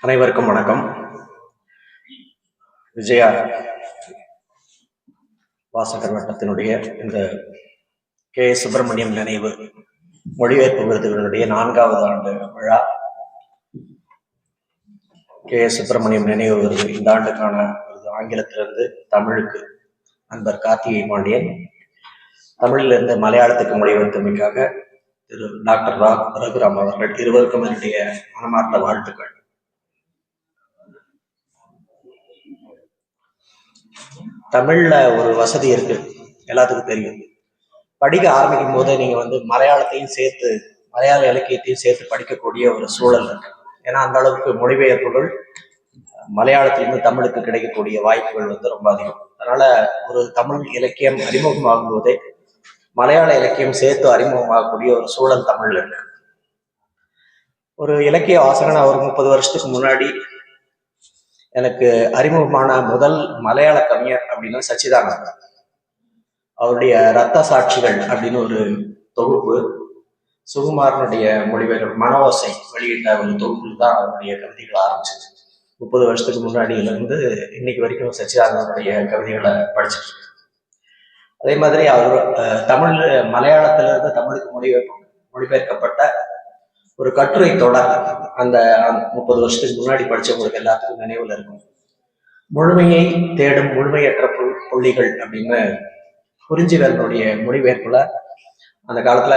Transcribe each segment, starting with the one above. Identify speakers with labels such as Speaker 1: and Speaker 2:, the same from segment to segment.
Speaker 1: அனைவருக்கும் வணக்கம். விஜயா வாசகர் வட்டத்தினுடைய இந்த கே. சுப்பிரமணியம் நினைவு மொழிபெயர்ப்பு விருதுகளுடைய நான்காவது ஆண்டு விழா. கே. சுப்பிரமணியம் நினைவு விருது இந்த ஆண்டுக்கான விருது. ஆங்கிலத்திலிருந்து தமிழுக்கு நண்பர் கார்த்திகை பாண்டியன். தமிழிலிருந்து மலையாளத்துக்கு மொழிபெயர்த்தமைக்காக திரு டாக்டர் ரா ரகுராம் அவர்கள் இருவருக்கும் என்னுடைய மனமார்ந்த வாழ்த்துக்கள். தமிழ்ல ஒரு வசதி இருக்கு. எல்லாத்துக்கும் தெரியும். படிக்க ஆரம்பிக்கும் போது நீங்க வந்து மலையாளத்தையும் சேர்த்து மலையாள இலக்கியத்தையும் சேர்த்து படிக்கக்கூடிய ஒரு சூழல் இருக்கு. ஏன்னா அந்த அளவுக்கு மொழிபெயர்ப்புகள் மலையாளத்திலிருந்து தமிழுக்கு கிடைக்கக்கூடிய வாய்ப்புகள் வந்து ரொம்ப அதிகம். அதனால ஒரு தமிழ் இலக்கியம் அறிமுகமாகும் போதே மலையாள இலக்கியம் சேர்த்து அறிமுகமாகக்கூடிய ஒரு சூழல் தமிழ்ல இருக்கு. ஒரு இலக்கிய வாசகன் ஒரு முப்பது வருஷத்துக்கு முன்னாடி எனக்கு அறிமுகமான முதல் மலையாள கவிஞர் அப்படின்னா சச்சிதானந்தன் அவருடைய ரத்த சாட்சிகள் அப்படின்னு ஒரு தொகுப்பு. சுகுமாரனுடைய மொழிபெயர் மனோசை வெளியிட்ட ஒரு தொகுப்பில் தான் அவருடைய கவிதைகள் ஆரம்பிச்சது. முப்பது வருஷத்துக்கு முன்னாடியிலிருந்து இன்னைக்கு வரைக்கும் சச்சிதானந்தனுடைய கவிதைகளை படிச்சுட்டு இருக்கேன். அதே மாதிரி அவர் தமிழ் மலையாளத்திலிருந்து தமிழுக்கு மொழிபெயர்ப்பு மொழிபெயர்க்கப்பட்ட ஒரு கட்டுரை தொடர் அந்த முப்பது வருஷத்துக்கு முன்னாடி படிச்சவங்களுக்கு எல்லாத்துக்கும் நினைவுல இருக்கும். முழுமையை தேடும் முழுமையற்ற புள்- புள்ளிகள் அப்படின்னு குறிஞ்சிவரனுடைய மொழிபெயர்ப்புல அந்த காலத்துல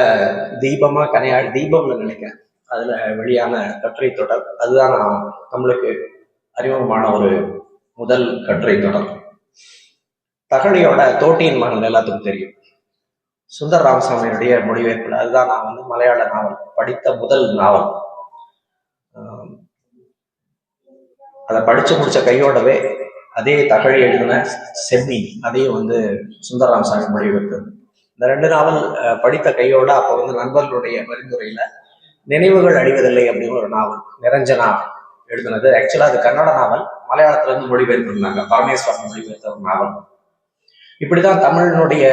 Speaker 1: தீபமா கனையாடி தீபம்னு நினைக்கிறேன். அதுல வெளியான கட்டுரை தொடர். அதுதான் நான் தமிழுக்கு அறிமுகமான ஒரு முதல் கட்டுரை தொடர். தகழியோட தோட்டியின் மகன் எல்லாத்துக்கும் தெரியும். சுந்தர் ராமசாமியினுடைய மொழிபெயர்ப்புல அதுதான் நான் வந்து மலையாள நாவல் படித்த முதல் நாவல். அதை படிச்சு முடிச்ச கையோடவே அதே தகழி எழுதின செம்மி அதையும் வந்து சுந்தர் ராமசாமி மொழிபெயர்ப்பு இந்த ரெண்டு நாவல் படித்த கையோட அப்போ வந்து நண்பர்களுடைய பரிந்துரையில நினைவுகள் அழிவதில்லை அப்படின்னு ஒரு நாவல் நிரஞ்சனா எழுதினது. ஆக்சுவலா அது கன்னட நாவல் மலையாளத்துல இருந்து மொழிபெயர்த்திருந்தாங்க. பரமேஸ்வரன் மொழிபெயர்த்த ஒரு நாவல். இப்படிதான் தமிழனுடைய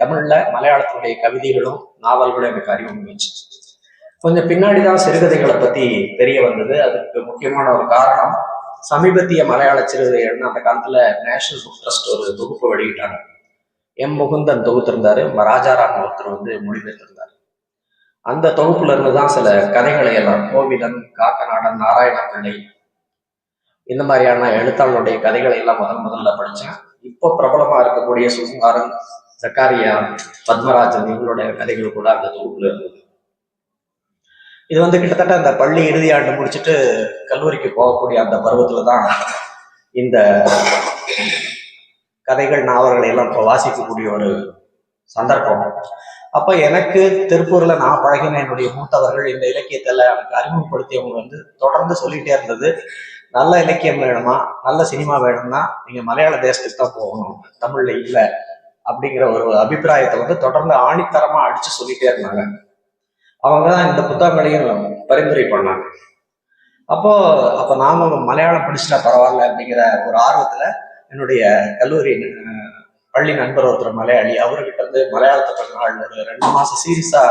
Speaker 1: தமிழ்ல மலையாளத்தினுடைய கவிதைகளும் நாவல்களும் எனக்கு அறிவு முடிஞ்சு கொஞ்சம் பின்னாடி தான் சிறுகதைகளை பத்தி தெரிய வந்தது. அதுக்கு முக்கியமான ஒரு காரணம் சமீபத்திய மலையாள சிறுகதைகள்னு அந்த காலத்துல நேஷனல் புக் ட்ரஸ்ட் ஒரு தொகுப்பு வெளியிட்டாங்க. எம் முகுந்தன் தொகுத்திருந்தாரு ராஜாராம் ஒருத்தர் வந்து மொழிபெயர்த்திருந்தாரு. அந்த தொகுப்புல இருந்து தான் சில கதைகளை எல்லாம் கோவிலன் காக்கநாடன் நாராயண பிள்ளை இந்த மாதிரியான எழுத்தாளருடைய கதைகளை எல்லாம் முதல் முதல்ல படித்தேன் இப்போ பிரபலமா இருக்கக்கூடிய சுகுமாரன் சக்காரியா பத்மராஜன் இவங்களுடைய கதைகள் கூட அந்த தொகுப்புல இருந்தது. இது வந்து கிட்டத்தட்ட அந்த பள்ளி இறுதி ஆண்டு முடிச்சுட்டு கல்லூரிக்கு போகக்கூடிய அந்த பருவத்துல தான் இந்த கதைகள் நாவல்களை எல்லாம் இப்போ வாசிக்கக்கூடிய ஒரு சந்தர்ப்பம். அப்ப எனக்கு திருப்பூர்ல நான் பழகின என்னுடைய மூத்தவர்கள் இந்த இலக்கியத்துல எனக்கு அறிமுகப்படுத்தியவங்க வந்து தொடர்ந்து சொல்லிட்டே இருந்தது. நல்ல இலக்கியம் வேணுமா? நல்ல சினிமா வேணும்னா நீங்க மலையாள தேசத்துக்கு தான் போகணும். தமிழ்ல இல்ல அப்படிங்கிற ஒரு அபிப்பிராயத்தை வந்து தொடர்ந்து ஆணித்தரமா அடிச்சு சொல்லிட்டே இருந்தாங்க. அவங்க தான் இந்த புத்தகங்களையும் பரிந்துரை பண்ணாங்க. அப்போ அப்போ நாம மலையாளம் படிச்சுட்டா பரவாயில்ல அப்படிங்கிற ஒரு ஆர்வத்துல என்னுடைய கல்லூரி பள்ளி நண்பர் ஒருத்தர் மலையாளி அவர்கிட்ட வந்து மலையாளத்தை கொஞ்ச நாள் ஒரு ரெண்டு மாசம் சீரியஸா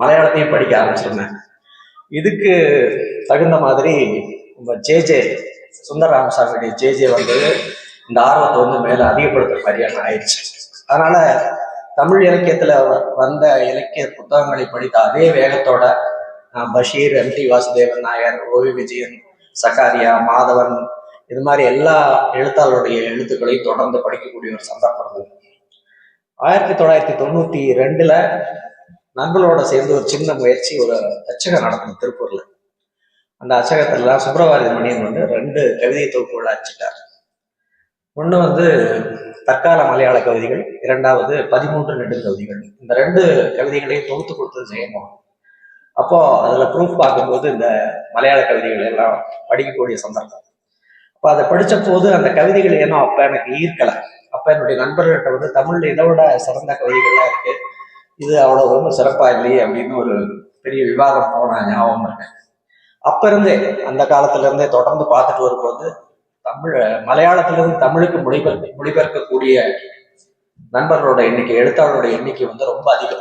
Speaker 1: மலையாளத்தையும் படிக்க ஆரம்பிச்சிருந்தேன். இதுக்கு தகுந்த மாதிரி நம்ம ஜேஜே சுந்தர ராமசாமியுடைய ஜே வந்து இந்த ஆர்வத்தை வந்து மேலே அதிகப்படுத்துற மாதிரியான ஆயிடுச்சு. அதனால தமிழ் இலக்கியத்துல வந்த இலக்கிய புத்தகங்களை படித்த அதே வேகத்தோட Basheer M T Vasudevan Nair O V Vijayan Zacharia Madhavan இது மாதிரி எல்லா எழுத்தாளருடைய எழுத்துக்களையும் தொடர்ந்து படிக்கக்கூடிய ஒரு சந்தர்ப்பம் இருந்தது ஆயிரத்தி தொள்ளாயிரத்தி தொண்ணூத்தி ரெண்டுல நண்பர்களோட சேர்ந்து ஒரு சின்ன முயற்சி ஒரு அச்சகம் நடக்கும் திருப்பூர்ல அந்த அச்சகத்துல சுப்பிரபாரதி மணியன் வந்து ரெண்டு கவிதை தொகுப்புகளை அச்சிட்டார். ஒன்று வந்து தற்கால மலையாள கவிதைகள் இரண்டாவது பதிமூன்று நெடுங்கவிதைகள். இந்த ரெண்டு கவிதைகளையும் தொகுத்து கொடுத்தது ஜெயமோகன். அப்போ அதுல ப்ரூஃப் பார்க்கும்போது இந்த மலையாள கவிதைகள் எல்லாம் படிக்கக்கூடிய சந்தர்ப்பம். அப்போ அதை படித்த போது அந்த கவிதைகள் ஏன்னா அப்போ எனக்கு ஈர்க்கலை. அப்போ என்னுடைய நண்பர்கள்ட்ட வந்து தமிழில் இதை விட சிறந்த கவிதைகள்லாம் இருக்கு. இது அவ்வளோ ரொம்ப சிறப்பாக இல்லையே அப்படின்னு ஒரு பெரிய விவாதம் போன ஞாபகம் இருக்கு. அப்ப இருந்தே அந்த காலத்துல இருந்தே தொடர்ந்து பார்த்துட்டு வரும்போது தமிழ் மலையாளத்திலிருந்து தமிழுக்கு மொழிபெயர் மொழிபெயர்க்கக்கூடிய நண்பர்களோட எண்ணிக்கை எழுத்தாளரோட எண்ணிக்கை வந்து ரொம்ப அதிகம்.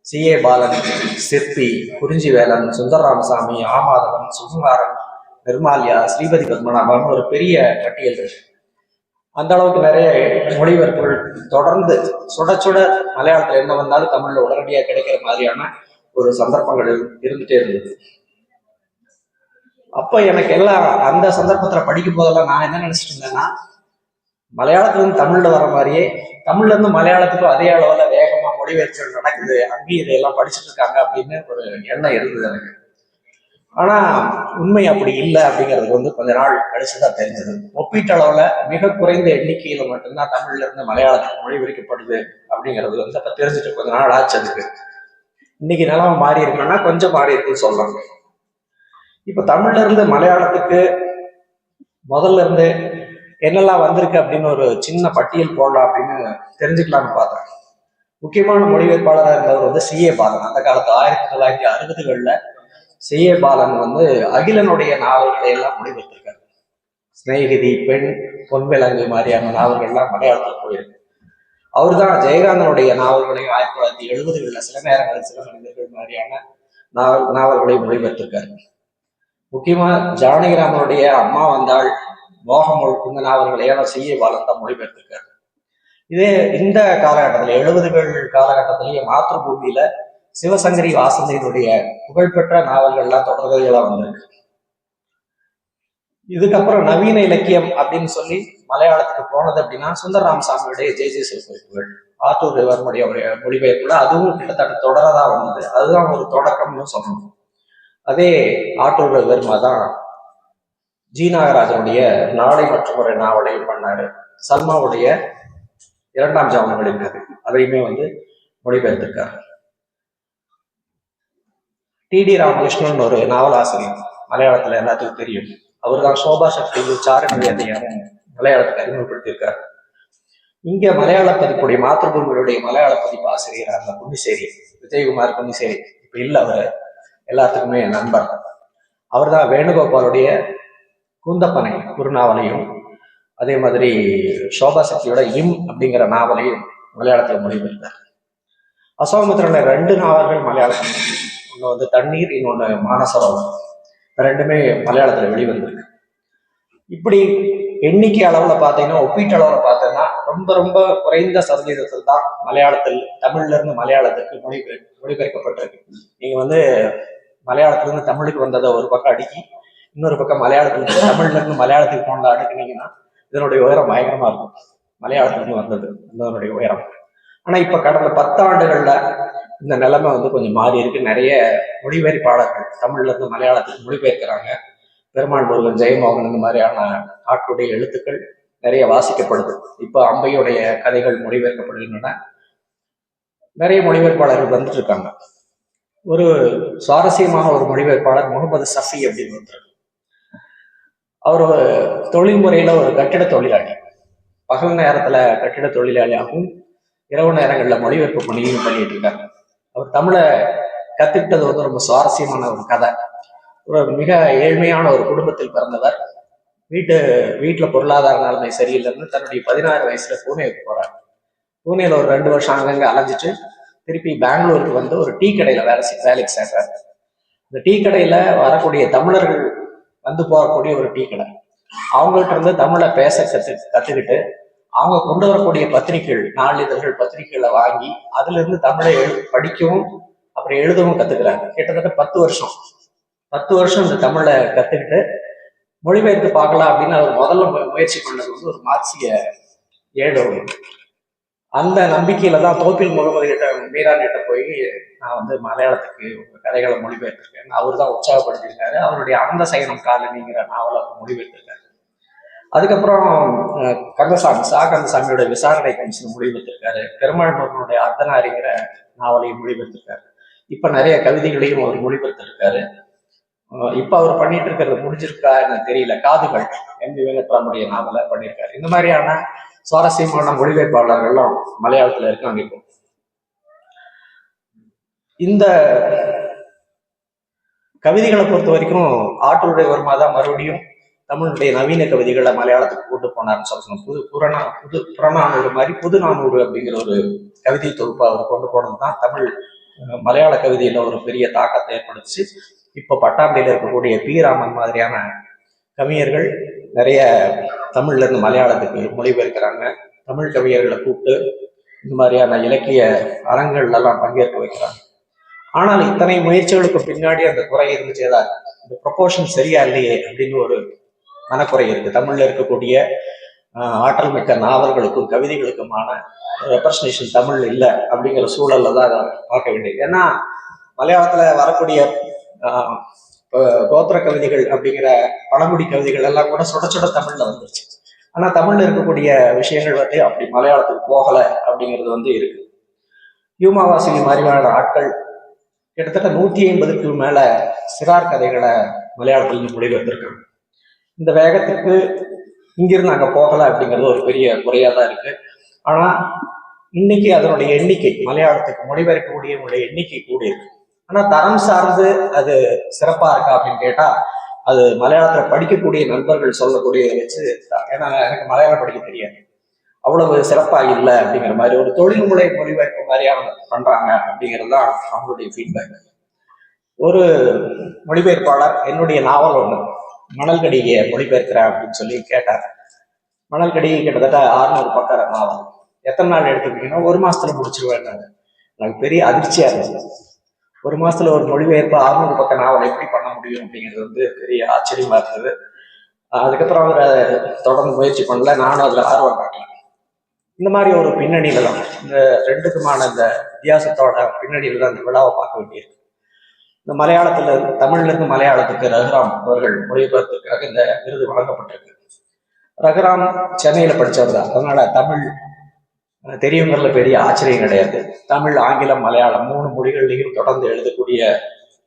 Speaker 1: சி. ஏ. பாலன் சிற்பி குறிஞ்சிவேலன் சுந்தரராமசாமி ஆமாதவன் சுகுமாரன் நிர்மால்யா ஸ்ரீபதி பத்மநாபன் ஒரு பெரிய பட்டியல் இருக்கு. அந்த அளவுக்கு நிறைய மொழிபெயர்ப்புகள் தொடர்ந்து சுட சுட மலையாளத்துல என்ன வந்தாலும் தமிழ்ல உடனடியாக கிடைக்கிற மாதிரியான ஒரு சந்தர்ப்பங்கள் இரு- இருந்துட்டே இருந்தது. அப்போ எனக்கு எல்லாம் அந்த சந்தர்ப்பத்தில் படிக்கும் போதெல்லாம் நான் என்ன நினச்சிட்டு இருந்தேன்னா மலையாளத்துல இருந்து தமிழ்ல வர மாதிரியே தமிழ்ல இருந்து மலையாளத்துக்கும் அதே அளவில் வேகமாக மொழிபெயர்ப்புகள் நடக்குது அங்கேயும் இதையெல்லாம் படிச்சுட்டு இருக்காங்க அப்படின்னு ஒரு எண்ணம் இருந்தது எனக்கு. ஆனால் உண்மை அப்படி இல்லை அப்படிங்கிறது வந்து கொஞ்ச நாள் கழிச்சு தான் தெரிஞ்சது ஒப்பீட்டளவில் மிக குறைந்த எண்ணிக்கையில் மட்டும்தான் தமிழ்ல இருந்து மலையாளத்துக்கு மொழிபெயர்க்கப்படுது அப்படிங்கிறது வந்து அப்ப தெரிஞ்சுட்டு கொஞ்ச நாள் ஆச்சு அதுக்கு. இன்னைக்கு நிலமை மாறி இருக்குன்னா கொஞ்சம் மாறி இருக்குன்னு சொல்லலாம் இப்ப தமிழ்ல இருந்து மலையாளத்துக்கு முதல்ல இருந்து என்னெல்லாம் வந்திருக்கு அப்படின்னு ஒரு சின்ன பட்டியல் போடலாம் அப்படின்னு தெரிஞ்சுக்கலாம்னு பார்த்தேன். முக்கியமான மொழிபெயர்ப்பாளராக இருந்தவர் வந்து சி ஏ பாலன். அந்த காலத்து ஆயிரத்தி தொள்ளாயிரத்தி அறுபதுகளில் சி ஏ பாலன் வந்து அகிலனுடைய நாவல்களை எல்லாம் மொழிபெயர்த்திருக்காரு. சிநேகிதி பெண் பொன்விலங்கு மாதிரியான நாவல்கள்லாம் மலையாளத்தில் போயிருக்கு. அவர் தான் ஜெயகாந்தனுடைய நாவல்களையும் ஆயிரத்தி தொள்ளாயிரத்தி எழுபதுகளில் சில நேரங்களில் சில மனிதர்கள் மாதிரியான நாவல் நாவல்களை மொழிபெயர்த்திருக்காரு. முக்கியமா ஜானகிராமனுடைய அம்மா வந்தாள். மோகம் இந்த நாவல்களையெல்லாம் சி செய்ய வளர்ந்த தான் மொழிபெயர்த்திருக்காரு இதே இந்த காலகட்டத்தில் எழுபதுகள் காலகட்டத்திலேயே மாத்திருபூமியில சிவசங்கரி வாசந்தியினுடைய புகழ்பெற்ற நாவல்கள்லாம் தொடர்கதைகளா வந்திருக்கு. இதுக்கப்புறம் நவீன இலக்கியம் அப்படின்னு சொல்லி மலையாளத்துக்கு போனது அப்படின்னா சுந்தர சாமியுடைய ஜெய ஜெய சிவகுறிப்புகள் ஆத்தூர் ரிவர்னுடைய மொழிபெயர்ப்புல அதுவும் கிட்டத்தட்ட தொடரதா வந்தது. அதுதான் ஒரு தொடக்கம்னு சொல்லணும். அதே ஆட்டூர் ரிவர்மா தான் ஜி நாகராஜனுடைய நாளை மற்றும் ஒரு நாவலையும் பண்ணாரு. சல்மாவுடைய இரண்டாம் ஜாமம் எழுதினாரு அதையுமே வந்து மொழிபெயர்த்திருக்காரு. டி டி ராமகிருஷ்ணன் ஒரு நாவலாசிரியர். மலையாளத்துல எல்லாத்துக்கும் தெரியும். அவர் தான் சோபா சக்தி சாரணி மலையாளத்துக்கு அறிமுகப்படுத்தியிருக்காரு. இங்க மலையாள பதிப்புடைய மாத்திருபூமியுடைய மலையாள பதிப்பு ஆசிரியர் அந்த புன்னிசேரி விஜயகுமார் புன்னிசேரி இப்ப இல்ல அவர். எல்லாத்துக்குமே நண்பர். அவர் தான் வேணுகோபாலுடைய குந்தப்பனை குறுநாவலையும் அதே மாதிரி சோபா சக்தியோட இம் அப்படிங்கிற நாவலையும் மலையாளத்தில் மொழிபெயர்த்தார். அசோகமித்திரன ரெண்டு நாவல்கள் மலையாளம். ஒன்று வந்து தண்ணீர் இன்னொன்று மானசரோவர். ரெண்டுமே மலையாளத்தில் வெளிவந்திருக்கு. இப்படி எண்ணிக்கை அளவில் பார்த்தீங்கன்னா ஒப்பீட்டு அளவில் பார்த்தோன்னா ரொம்ப ரொம்ப குறைந்த சதவீதத்தில் தான் மலையாளத்தில் தமிழ்ல இருந்து மலையாளத்துக்கு மொழிபெயர் மொழிபெயர்க்கப்பட்டிருக்கு. நீங்க வந்து மலையாளத்துல இருந்து தமிழுக்கு வந்ததை ஒரு பக்கம் அடுக்கி இன்னொரு பக்கம் மலையாளத்துல இருந்து தமிழ்ல இருந்து மலையாளத்துக்கு போனதை அடுக்குனீங்கன்னா இதனுடைய உயரம் பயங்கரமாக இருக்கும். மலையாளத்துல இருந்து வந்தது இதனுடைய உயரம். ஆனா இப்ப கடந்த பத்தாண்டுகளில் இந்த நிலைமை வந்து கொஞ்சம் மாறி இருக்கு. நிறைய மொழிபெயர்ப்பாளர்கள் தமிழ்ல இருந்து மலையாளத்துக்கு மொழிபெயர்க்கிறாங்க. பெருமாள் முருகன் ஜெயமோகன் இந்த மாதிரியான ஆட்களுடைய எழுத்துக்கள் நிறைய வாசிக்கப்படுது. இப்போ அம்பையுடைய கதைகள் மொழிபெயர்க்கப்படுகின்றன. நிறைய மொழிபெயர்ப்பாளர்கள் வந்துட்டு இருக்காங்க. ஒரு சுவாரஸ்யமான ஒரு மொழிபெயர்ப்பாளர் முகமது சஃபி அப்படின்னு ஒருத்தர். அவர் தொழில்முறையில ஒரு கட்டிட தொழிலாளி. பகல் நேரத்துல கட்டிட தொழிலாளியாகவும் இரவு நேரங்களில் மொழிபெயர்ப்பு பணியும் பண்ணிட்டு இருக்காங்க அவர் தமிழை கத்துக்கிட்டது வந்து ரொம்ப சுவாரஸ்யமான ஒரு கதை. ஒரு மிக ஏழ்மையான ஒரு குடும்பத்தில் பிறந்தவர். வீட்டு வீட்டுல பொருளாதார நிலைமை சரியில்லைன்னு தன்னுடைய பதினாறு வயசுல பூனேக்கு போறார். பூனேல ஒரு ரெண்டு வருஷம் அங்கங்க அலைஞ்சிட்டு திருப்பி பெங்களூருக்கு வந்து ஒரு டீ கடையில வேலை வேலைக்கு சேர்றாரு. இந்த டீ கடையில வரக்கூடிய தமிழர்கள் வந்து போகக்கூடிய ஒரு டீ கடை. அவங்கள்ட்ட இருந்து தமிழை பேச கத்து கத்துக்கிட்டு அவங்க கொண்டு வரக்கூடிய பத்திரிகைகள் நாளிதழ்கள் பத்திரிகைகளை வாங்கி அதுல இருந்து தமிழை எழு படிக்கவும் அப்புறம் எழுதவும் கத்துக்கிறாங்க. கிட்டத்தட்ட பத்து வருஷம். பத்து வருஷம் இந்த தமிழை கத்துக்கிட்டு மொழிபெயர்த்து பார்க்கலாம் அப்படின்னு அவர் முதல்ல மு- முயற்சி பண்ணது வந்து ஒரு மார்க்சிய ஏழு அந்த நம்பிக்கையில தான் தோப்பில் முகமது கிட்ட மீரான் கிட்ட போய் நான் வந்து மலையாளத்துக்கு கதைகளை மொழிபெயர்த்திருக்கேன். அவர் தான் உற்சாகப்படுத்தியிருக்காரு. அவருடைய அந்த சயனம் காலனிங்கிற நாவலை மொழிபெயர்த்திருக்காரு. அதுக்கப்புறம் கந்தசாமி சா. கந்தசாமியோட விசாரணை கமிஷன் மொழிபெயர்த்திருக்காரு பெருமாள் முருகனுடைய அர்த்தனாரிங்கிற நாவலையும் மொழிபெயர்த்திருக்காரு. இப்ப நிறைய கவிதைகளையும் அவர் மொழிபெயர்த்திருக்காரு. இப்ப அவர் பண்ணிட்டு இருக்கிறது முடிஞ்சிருக்கா எனக்கு தெரியல. காதுகள் எம். வி. வெங்கட்ராமுடைய நாவலை பண்ணியிருக்காரு இந்த மாதிரியான சுவாரஸ்யமான மொழிபெயர்ப்பாளர்கள்லாம் மலையாளத்துல இருக்காங்க இப்போ. இந்த கவிதைகளை பொறுத்த வரைக்கும் ஆற்றலுடைய வருமா தான் மறுபடியும் தமிழுடைய நவீன கவிதைகளை மலையாளத்துக்கு கொண்டு போனார்னு சொல்லணும். புது புறநா புது புறநானூறு மாதிரி புது நானூறு அப்படிங்கிற ஒரு கவிதை தொகுப்பை அவர் கொண்டு போனது தான் தமிழ் மலையாள கவிதையில ஒரு பெரிய தாக்கத்தை ஏற்படுத்துச்சு. இப்போ பட்டாம்பியில் இருக்கக்கூடிய பி ராமன் மாதிரியான கவிஞர்கள் நிறைய தமிழ்ல இருந்து மலையாளத்துக்கு மொழிபெயர்க்கிறாங்க. தமிழ் கவிஞர்களை கூப்பிட்டு இந்த மாதிரியான இலக்கிய அரங்குகள்ல எல்லாம் பங்கேற்க வைக்கிறாங்க. ஆனால் இத்தனை முயற்சிகளுக்கு பின்னாடி அந்த குறை இருந்துச்சே. தான் இந்த ப்ரொபோர்ஷன் சரியா இல்லையே அப்படின்னு ஒரு மனக்குறை இருக்கு. தமிழ்ல இருக்கக்கூடிய ஆற்றல் மிக்க நாவல்களுக்கும் கவிதைகளுக்குமான ரெப்ரசன்டேஷன் தமிழ் இல்லை அப்படிங்கிற சூழல்ல தான் அதை பார்க்க வேண்டியது ஏன்னா மலையாளத்துல வரக்கூடிய ஆஹ், கோத்திர கவிதைகள் அப்படிங்கிற பழங்குடி கவிதைகள் எல்லாம் கூட சுட சுட தமிழ்ல வந்துருச்சு. ஆனா தமிழ்ல இருக்கக்கூடிய விஷயங்கள் வந்து அப்படி மலையாளத்துக்கு போகல அப்படிங்கிறது வந்து இருக்கு. யூமாவாசினி மாதிரியான ஆட்கள் கிட்டத்தட்ட நூத்தி ஐம்பதுக்கு மேல சிறார் கதைகளை மலையாளத்துல வந்திருக்காங்க. இந்த வேகத்துக்கு இங்கிருந்து அங்க போகல அப்படிங்கிறது ஒரு பெரிய குறையா தான் இருக்கு. ஆனா இன்னைக்கு அதனுடைய எண்ணிக்கை மலையாளத்துக்கு மொழிபெயர்க்கக்கூடியவங்களுடைய எண்ணிக்கை கூடி இருக்கு ஆனா தரம் சார்ந்து அது சிறப்பா இருக்கா அப்படின்னு கேட்டா அது மலையாளத்துல படிக்கக்கூடிய நண்பர்கள் சொல்லக்கூடியதை வச்சு தான். ஏன்னா எனக்கு மலையாளம் படிக்க தெரியாது. அவ்வளவு சிறப்பா இல்லை அப்படிங்கிற மாதிரி ஒரு தொழில்முறை மொழிபெயர்ப்பு மாதிரியா அவங்க பண்றாங்க அப்படிங்கிறது தான் அவங்களுடைய ஃபீட்பேக் ஒரு மொழிபெயர்ப்பாளர் என்னுடைய நாவல் ஒன்று மணல்கடியை மொழிபெயர்க்கிறேன் அப்படின்னு சொல்லி கேட்டார். மணல்கடி கிட்டத்தட்ட ஆறுநூறு பக்கம் நாவல். எத்தனை நாள் எடுத்துக்கிட்டீங்கன்னா ஒரு மாசத்துல முடிச்சிருவேன் எனக்கு பெரிய அதிர்ச்சியா இருந்தது. ஒரு மாசத்துல ஒரு மொழிபெயர்ப்பு அறுநூறு பக்க நாவல் எப்படி பண்ண முடியும் அப்படிங்கிறது வந்து பெரிய ஆச்சரியமா இருந்தது. அதுக்கப்புறம் அவர் அதை தொடர்ந்து முயற்சி பண்ணல. நானும் அதுல ஆர்வம் காட்டல இந்த மாதிரி ஒரு பின்னணியில தான் இந்த ரெண்டுக்குமான இந்த வித்தியாசத்தோட பின்னணியில தான் இந்த விழாவை பார்க்க வேண்டியிருக்கு. இந்த மலையாளத்துல தமிழ்லேருந்து தமிழ்ல இருந்து மலையாளத்துக்கு ரகுராம் அவர்கள் மொழிபெயர்ப்புக்காக இந்த விருது வழங்கப்பட்டிருக்கு. ரகுராம் சென்னையில படிச்சவர் தான். அதனால தமிழ் தெரியவங்களில் பெரிய ஆச்சரியம் கிடையாது. தமிழ் ஆங்கிலம் மலையாளம் மூணு மொழிகள்லையும் தொடர்ந்து எழுதக்கூடிய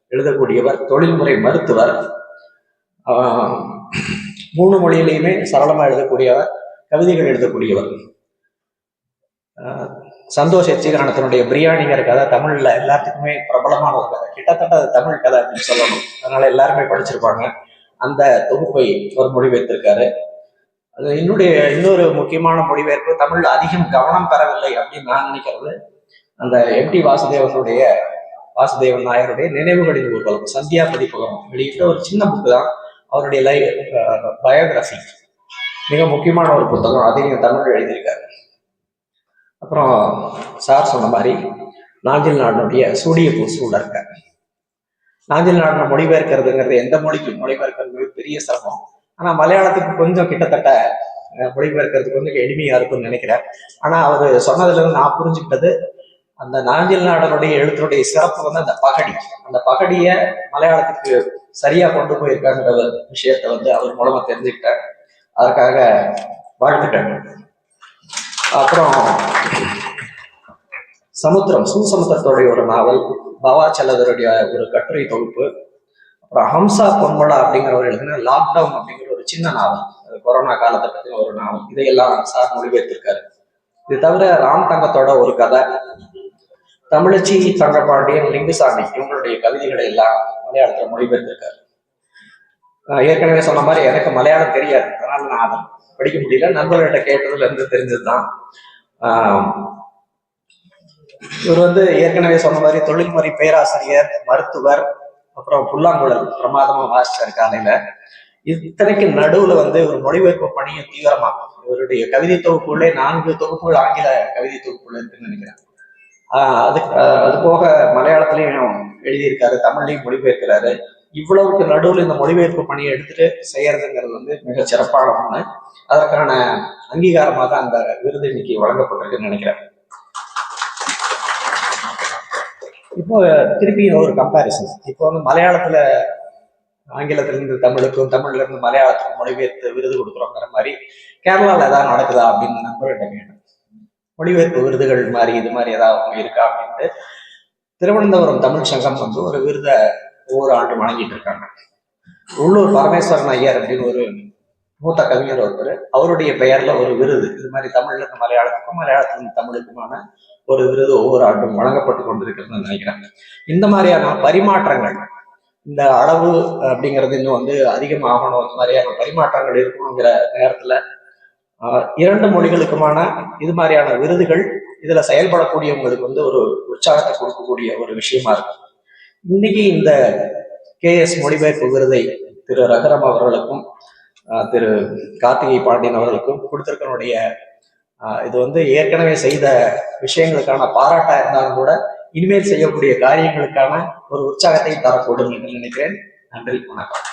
Speaker 1: எழுதக்கூடியவர் தொழில்முறை மருத்துவர். மூணு மொழியிலையுமே சரளமா எழுதக்கூடியவர் கவிதைகள் எழுதக்கூடியவர். ஆஹ், சந்தோஷ் எச்சிகரணத்தினுடைய பிரியாணிங்கிற கதை தமிழில் எல்லாத்துக்குமே பிரபலமான ஒரு கதை. கிட்டத்தட்ட அது தமிழ் கதை அப்படின்னு சொல்லணும். அதனால எல்லாருமே படிச்சிருப்பாங்க. அந்த தொகுப்பை ஒரு மொழிபெயர்த்திருக்காரு அது என்னுடைய இன்னொரு முக்கியமான மொழிபெயர்ப்பு தமிழ் அதிகம் கவனம் பெறவில்லை அப்படின்னு நான் நினைக்கிறது. அந்த எம் டி வாசுதேவனுடைய வாசுதேவன் நாயருடைய நினைவுகளின் ஊர்வலம் சந்தியா பதிப்பகம் வெளியிட்ட ஒரு சின்ன புக்கு தான் அவருடைய லை பயோகிராஃபி மிக முக்கியமான ஒரு புத்தகம் அதையும் தமிழ் எழுதியிருக்காரு. அப்புறம் சார் சொன்ன மாதிரி நாஞ்சில் நாடனுடைய சூடிய பூ சூழற்க நாஞ்சில் நாடனை மொழிபெயர்க்கிறதுங்கிறது எந்த மொழிக்கு மொழிபெயர்க்கிறது பெரிய சிரமம். ஆனா மலையாளத்துக்கு கொஞ்சம் கிட்டத்தட்ட மொழிபெயர்க்கிறதுக்கு கொஞ்சம் எளிமையா இருக்கும்னு நினைக்கிறேன். ஆனா அவர் சொன்னதுல இருந்து நான் புரிஞ்சுக்கிட்டது அந்த நாஞ்சில் நாடனுடைய எழுத்துடைய சிறப்பு வந்து அந்த பகடி. அந்த பகடிய மலையாளத்துக்கு சரியா கொண்டு போயிருக்காங்கிற ஒரு விஷயத்த வந்து அவர் மூலமா தெரிஞ்சுக்கிட்டேன் அதற்காக வாழ்த்துட்டேன் அப்புறம் சமுத்திரம் சுசமுத்திரத்துடைய ஒரு நாவல் பவா செல்லதருடைய ஒரு கட்டுரை தொகுப்பு. அப்புறம் ஹம்சா பொன்மலா அப்படிங்கிறவர் எழுதின லாக்டவுன் அப்படிங்கிற ஒரு சின்ன நாவல். கொரோனா காலத்தை பற்றின ஒரு நாவல். இதையெல்லாம் சார் மொழிபெயர்த்திருக்காரு. இது தவிர ராம் தங்கத்தோட ஒரு கதை. தமிழச்சி தங்கப்பாண்டியன் லிங்குசாமி இவங்களுடைய கவிதைகளை எல்லாம் மலையாளத்துல மொழிபெயர்த்திருக்காரு. ஏற்கனவே சொன்ன மாதிரி எனக்கு மலையாளம் தெரியாது. அதனால நான் அதை படிக்க முடியல. நண்பர்கள்ட்ட கேட்டதுல இருந்து தெரிஞ்சதுதான். ஆஹ் இவர் வந்து ஏற்கனவே சொன்ன மாதிரி தொழில்முறை பேராசிரியர் மருத்துவர் அப்புறம் புல்லாங்குழல் பிரமாதமா வாசிச்சார் காலையில இத்தனைக்கு நடுவுல வந்து ஒரு மொழிபெயர்ப்பு பணியும் தீவிரமா இவருடைய கவிதை தொகுப்புள்ளே நான்கு தொகுப்புகள் ஆங்கில கவிதை தொகுப்புகள் இருக்குன்னு நினைக்கிறேன். ஆஹ் அது அது போக மலையாளத்திலையும் எழுதியிருக்காரு தமிழ்லையும் மொழிபெயர்க்கிறாரு. இவ்வளவுக்கு நடுவில் இந்த மொழிபெயர்ப்பு பணியை எடுத்துட்டு செய்யறதுங்கிறது வந்து மிக சிறப்பான ஒண்ணு. அதற்கான அங்கீகாரமாக தான் அந்த விருது இன்னைக்கு வழங்கப்பட்டிருக்குன்னு நினைக்கிறேன். இப்போ திருப்பி ஒரு கம்பாரிசன் இப்போ வந்து மலையாளத்துல ஆங்கிலத்துல இருந்து தமிழுக்கும் தமிழ்ல இருந்து மலையாளத்துக்கும் மொழிபெயர்த்து விருது கொடுக்குறோங்கிற மாதிரி கேரளால ஏதாவது நடக்குதா அப்படின்னு நண்பர்கிட்ட கேட்டேன். மொழிபெயர்ப்பு விருதுகள் மாதிரி இது மாதிரி ஏதாவது இருக்கா அப்படின்ட்டு திருவனந்தபுரம் தமிழ் சங்கம் வந்து ஒரு விருதை ஒவ்வொரு ஆண்டும் வழங்கிட்டு இருக்காங்க. உள்ளூர் பரமேஸ்வரன் ஐயர் அப்படின்னு ஒரு மூத்த கவிஞர் ஒருத்தர். அவருடைய பெயர்ல ஒரு விருது. இது மாதிரி தமிழ்ல இருந்து மலையாளத்துக்கும் மலையாளத்துல தமிழுக்குமான ஒரு விருது ஒவ்வொரு ஆண்டும் வழங்கப்பட்டு கொண்டிருக்கிறதுன்னு நினைக்கிறேன். இந்த மாதிரியான பரிமாற்றங்கள் இந்த அளவு அப்படிங்கிறது இன்னும் வந்து அதிகமாகணும். இந்த மாதிரியான பரிமாற்றங்கள் இருக்கணுங்கிற நேரத்துல ஆஹ், இரண்டு மொழிகளுக்குமான இது மாதிரியான விருதுகள் இதுல செயல்படக்கூடியவங்களுக்கு வந்து ஒரு உற்சாகத்தை கொடுக்கக்கூடிய ஒரு விஷயமா இருக்கும். இன்னைக்கு இந்த கே எஸ் மொழிபெயர்ப்பு விருதை திரு ரகரம் அவர்களுக்கும் திரு கார்த்திகை பாண்டியன் அவர்களுக்கும் கொடுத்திருக்கனுடைய இது வந்து ஏற்கனவே செய்த விஷயங்களுக்கான பாராட்டா இருந்தாலும் கூட இனிமேல் செய்யக்கூடிய காரியங்களுக்கான ஒரு உற்சாகத்தை தரக்கூடும் என்று நினைக்கிறேன். நன்றி வணக்கம்.